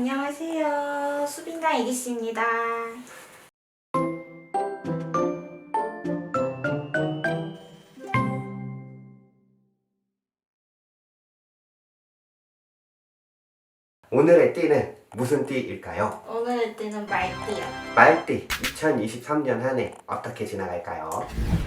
안녕하세요. 수빈당 이기씨입니다. 오늘의 띠는 무슨 띠일까요? 오늘 때는 말띠요. 말띠 2023년 한 해 어떻게 지나갈까요?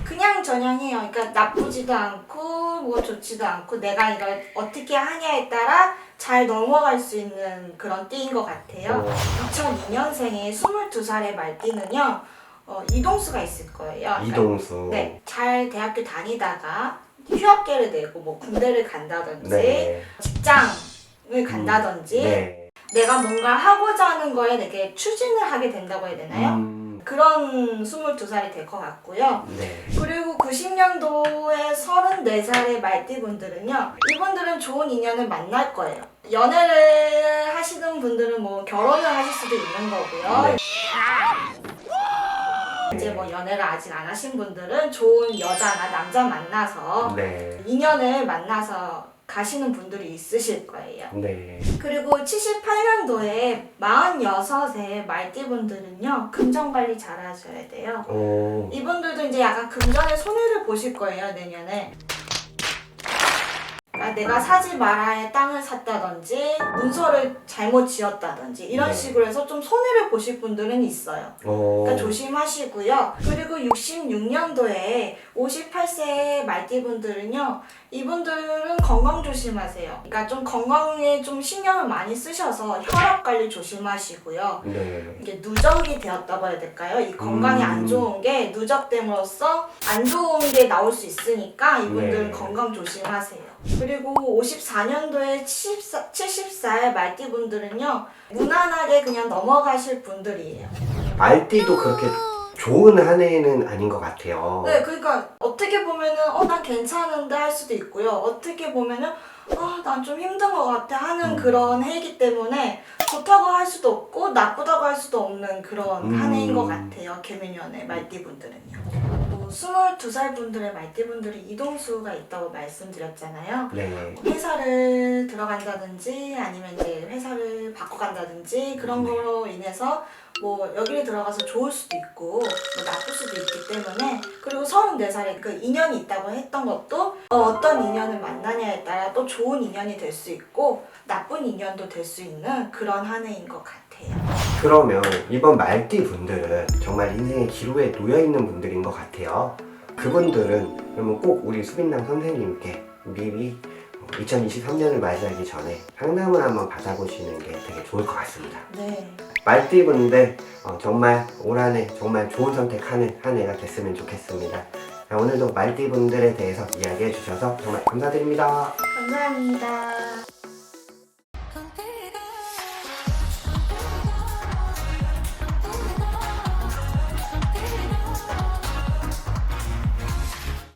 그냥 저냥해요. 그러니까 나쁘지도 않고 뭐 좋지도 않고 내가 이걸 어떻게 하냐에 따라 잘 넘어갈 수 있는 그런 띠인 것 같아요. 2002년생의 22살의 말띠는요. 어, 이동수가 있을 거예요. 그러니까 이동수 네, 잘 대학교 다니다가 휴학계를 내고 뭐 군대를 간다든지 네. 직장을 간다든지 네. 내가 뭔가 하고자 하는 거에 되게 추진을 하게 된다고 해야 되나요? 음, 그런 22살이 될 것 같고요. 네. 그리고 90년도에 34살의 말띠분들은요. 이분들은 좋은 인연을 만날 거예요. 연애를 하시는 분들은 뭐 결혼을 하실 수도 있는 거고요. 네. 이제 뭐 연애를 아직 안 하신 분들은 좋은 여자나 남자 만나서 네. 인연을 만나서 가시는 분들이 있으실 거예요. 네. 그리고 78년도에 46세 말띠분들은요, 금전 관리 잘 하셔야 돼요. 오. 이분들도 이제 약간 금전에 손해를 보실 거예요, 내년에. 그러니까 내가 사지 말아야 땅을 샀다든지, 문서를 잘못 지었다든지, 이런 네. 식으로 해서 좀 손해를 보실 분들은 있어요. 오. 그러니까 조심하시고요. 그리고 66년도에 58세 말띠분들은요, 이분들은 건강 조심하세요. 그러니까 좀 건강에 좀 신경을 많이 쓰셔서 혈압 관리 조심하시고요. 네. 이게 누적이 되었다고 해야 될까요? 이 건강이 음. 안 좋은 게 누적됨으로써 안 좋은 게 나올 수 있으니까 이분들은 네. 건강 조심하세요. 그리고 54년도에 70살, 70살 말띠분들은요, 무난하게 그냥 넘어가실 분들이에요. 말띠도 그렇게 좋은 한 해는 아닌 것 같아요. 네, 그러니까 어떻게 보면은 어 난 괜찮은데 할 수도 있고요. 어떻게 보면은 어난 좀 힘든 것 같아 하는 음. 그런 해이기 때문에 좋다고 할 수도 없고 나쁘다고 할 수도 없는 그런 음. 한 해인 것 같아요. 개미년의 말띠분들은요. 뭐 22살 분들의 말띠분들이 이동수가 있다고 말씀드렸잖아요. 네. 회사를 들어간다든지 아니면 이제 회사를 바꿔간다든지 그런 네. 거로 인해서 뭐 여기를 들어가서 좋을 수도 있고 뭐 나쁠 수도 있기 때문에 그리고 34살에 그 인연이 있다고 했던 것도 어, 떤 인연을 만나냐에 따라 또 좋은 인연이 될 수 있고 나쁜 인연도 될 수 있는 그런 한 해인 것 같아요. 그러면 이번 말띠 분들은 정말 인생의 기로에 놓여 있는 분들인 것 같아요. 그분들은 그러면 꼭 우리 수빈남 선생님께 미리 2023년을 맞이하기 전에 상담을 한번 받아보시는 게 되게 좋을 것 같습니다. 네. 말띠 분들 어, 정말 올 한 해 정말 좋은 선택하는 한 해가 됐으면 좋겠습니다. 자, 오늘도 말띠 분들에 대해서 이야기해 주셔서 정말 감사드립니다. 감사합니다.